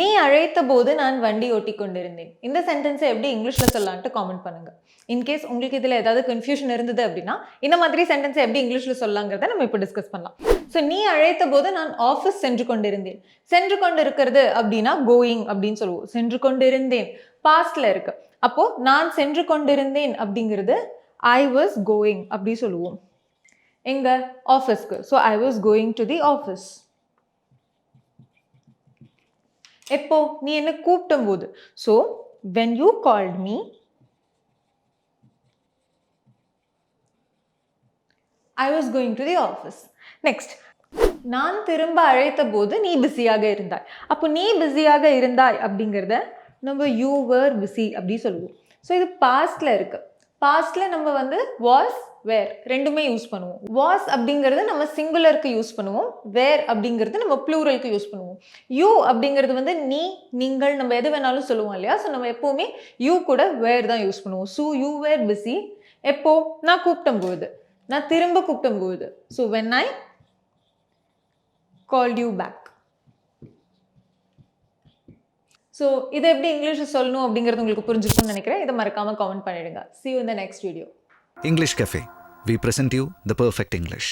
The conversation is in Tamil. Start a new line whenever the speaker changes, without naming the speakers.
நீ அழைத்த போது நான் வண்டி ஓட்டி கொண்டிருந்தேன் இந்த சென்டென்ஸை எப்படி இங்கிலீஷில் சொல்லலான்ட்டு காமெண்ட் பண்ணுங்க. இன்கேஸ் உங்களுக்கு இதில் ஏதாவது கன்ஃபியூஷன் இருந்தது அப்படின்னா இந்த மாதிரி சென்டென்ஸை எப்படி இங்கிலீஷில் சொல்லலாங்கிறத நம்ம இப்போ டிஸ்கஸ் பண்ணலாம். ஸோ நீ அழைத்த போது நான் ஆஃபீஸ் சென்று கொண்டிருந்தேன். சென்று கொண்டு இருக்கிறது அப்படின்னா கோயிங் அப்படின்னு சொல்லுவோம். சென்று கொண்டிருந்தேன். பாஸ்டில் இருக்கு. அப்போது நான் சென்று கொண்டிருந்தேன் அப்படிங்கிறது ஐ வாஸ் கோயிங் அப்படி சொல்லுவோம். எங்க? ஆஃபீஸ்க்கு so I was going to the office எப்போ? நீ என்ன கூப்பிட்ட போது so when you called me I was going to the office next நான் திரும்ப அழைத்த போது நீ பிஸியாக இருந்தாய். அப்போ நீ பிஸியாக இருந்தாய் அப்படிங்கிறத நம்ம யூ வர் பிஸி அப்படி சொல்லுவோம். ஸோ இது பாஸ்ட்ல இருக்கு. பாஸ்டில் நம்ம வந்து வாஸ் வேர் ரெண்டுமே யூஸ் பண்ணுவோம். வாஸ் அப்படிங்கிறது நம்ம சிங்குலருக்கு யூஸ் பண்ணுவோம். வேர் அப்படிங்கிறது நம்ம ப்ளூரலுக்கு யூஸ் பண்ணுவோம். யூ அப்படிங்கிறது வந்து நீ நீங்கள் நம்ம எது வேணாலும் சொல்லுவோம் இல்லையா? ஸோ நம்ம எப்போவுமே யூ கூட வேர் தான் யூஸ் பண்ணுவோம். ஸோ யூ வேர் பிஸி எப்போ? நான் கூப்பிட்டும் போது நான் திரும்ப கூப்பிட்டும் போது so when I call you back so இதை எப்படி இங்கிலீஷில் சொல்லணும் அப்படிங்கிறது உங்களுக்கு புரிஞ்சிருக்கும்னு நினைக்கிறேன். இதை மறக்காமல் கமெண்ட் பண்ணிடுங்க. See you next the video
English cafe we present you the perfect English